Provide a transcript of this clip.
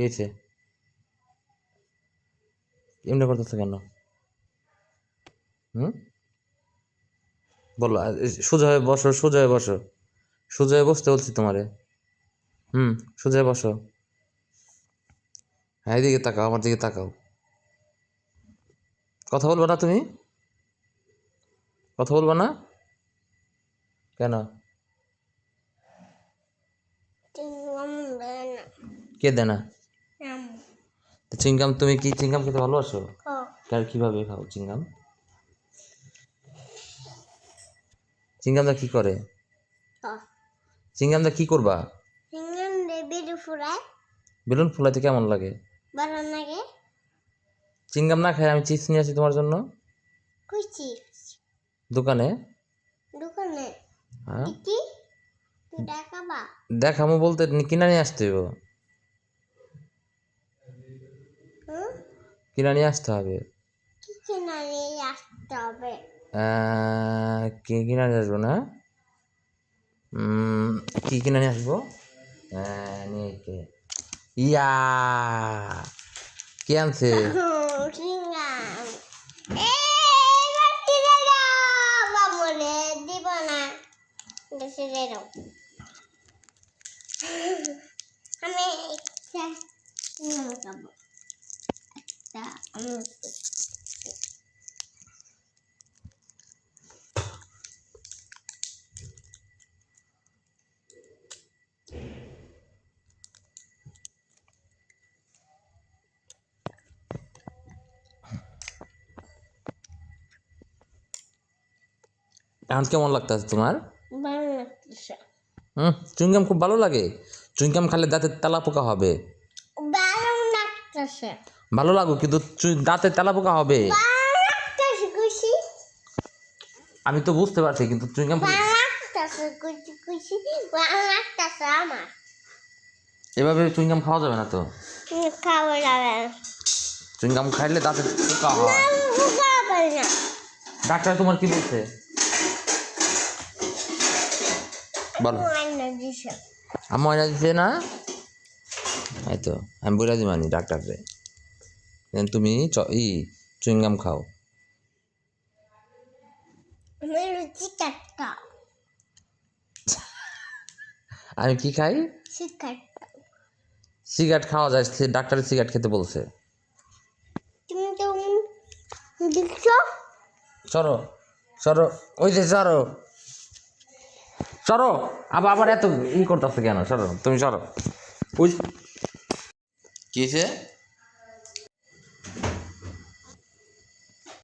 কে হয়েছে? এমনি করতেছে কেন? হুম? বলো সোজা হয়ে বসো সোজা হয়ে বসো। সোজা হয়ে বসতে বলছি তোমারে। হুম সোজা হয়ে বসো। হ্যাঁ এদিকে তাকাও আমার দিকে তাকাও। কথা বলব না তুমি? কথা বলব না? কেন? কে দেয় না। নাম তো চিংগাম তুমি কি চিংগাম খেতে ভালোবাসো? আর কীভাবে খাও চিংগাম? চিংগামটা কি করে? ও চিংগামটা কি করবা? বেলুন ফুলাইতে কেমন লাগে? ভালো লাগে। চিংগাম না খাই আমি চিপস নিয়ে আসি তোমার জন্য। দোকানে। দোকানে? হ্যাঁ। কি দেখাবা। দেখামো বলতে কিনা নিয়ে আসতে হবে হুম কিনা নিয়ে আসতে হবে? কি কিনা নিয়ে আসতে হবে। কি কিনা নিয়ে আসব না? কি কিনা নিয়ে আসব? নিয়ে ইয়া! কে আনছে? চিংগাম এখন কেমন লাগতেছে তোমার? হুম চুইংগাম খুব ভালো লাগে। চুইংগাম খালে দাঁতের তেলা পোকা হবে। ভালো লাগতেছে। ভালো লাগো কিন্তু দাঁতে তেলা পোকা হবে আমি তো বুঝতে পারছি কিন্তু চুইংগাম আমার। এভাবে চুইংগাম খাওয়া যাবে না তো? উম, খাওয়া যাবে চুইংগাম খাইলে দাঁতে পোকা হয়। ডাক্তার তোমার কি বলছে? বলো। আইনা দিছে। না? এই তো আমি বলে দিবানি ডাক্তাররে। দেন তুমি চ ই চুইংগাম খাও। আমি রুচি কাটটা আমি কি খাই? সিগারেট। খাওয়া যায় সে ডাক্তারের সিগারেট খেতে বলছে। তুমি তো দেখছ? সরো সরো ওই যে সরো সরো আবার আবার এত ই করতেছে কেন? সরো তুমি সরো ওই কি হয়েছে?